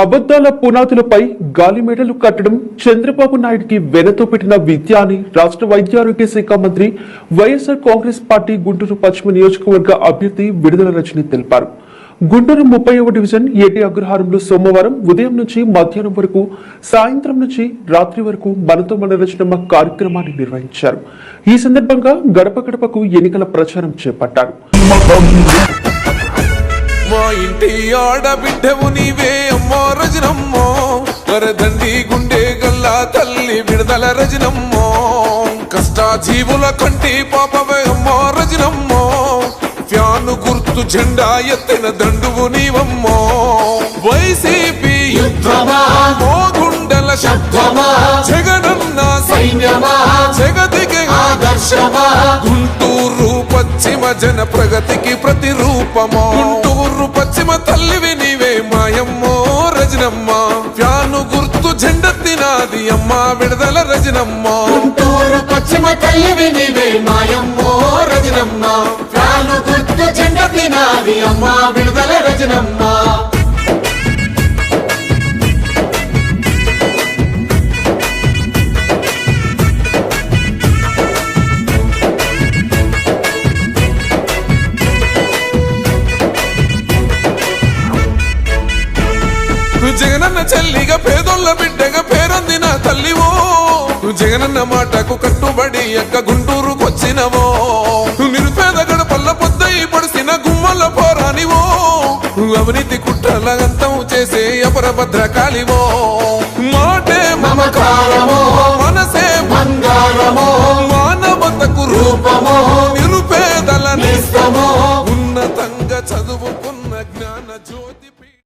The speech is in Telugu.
అబద్దాల పునాదులపై గాలిమేడలు కట్టడం చంద్రబాబు నాయుడికి వెనతో పెట్టిన విద్య అని రాష్ట్ర వైద్యారోగ్య శాఖ మంత్రి వైఎస్ఆర్ కాంగ్రెస్ పార్టీ గుంటూరు పశ్చిమ నియోజకవర్గ అభ్యర్థి విడుదల రజని తెలిపారు. గుంటూరు ముప్పై డివిజన్ ఏటీ అగ్రహారంలో సోమవారం ఉదయం నుంచి మధ్యాహ్నం వరకు సాయంత్రం నుంచి రాత్రి వరకు మనతో మన రచనమ్మ కార్యక్రమాన్ని నిర్వహించారు. ఈ సందర్భంగా గడప గడపకు ఎన్నికల ప్రచారం చేపట్టారు. మా ఇంటి ఆడబిడ్డవు నీవే రజనమ్మో. వరదండి గుండె గల్లా తల్లి విడుదల రజనమ్మో. కష్టాజీవుల కంటి పాపవే అమ్మో రజనమ్మో. ఫ్యాను గుర్తు జెండా ఎత్తిన దండువు నీవమ్మో. వైసీపీ యుద్ధమా? మోగుండల శబ్దమా? జగనన్న సైన్యమా? జగతికి ఆదర్శమా? గుంటూరు పశ్చిమ జన ప్రగతికి ప్రతిరూపమో? గుంటూరు పశ్చిమ తల్లివి నీవే రజనమ్మ. ప్యాను గుర్తు జెండెత్తినాది అమ్మ విడుదల రజనమ్మ. గుంటూరు పశ్చిమ తల్లివి నీవే మాయమ్మో రజనమ్మ. ప్యాను గుర్తు జెండ తినాది అమ్మ విడుదల రజనమ్మ. జగనన్న చెల్లిగా పేదోళ్ళ బిడ్డగా పేరొందిన తల్లివో. జగనన్న మాటకు కట్టుబడి అక్క గుంటూరుకొచ్చినవో నిరుపేద గడపల్ల పొద్దయి పడిసిన గుమ్మల పోరానివో. అవినీతి కుట్రల అంతం చేసే అపరభద్ర కాలివో. మాటే మమకారమో మనసే బంగారమో మానవతకు రూపమో నిరుపేదల నిస్తమో. ఉన్నతంగా చదువుకున్న జ్ఞాన జ్యోతి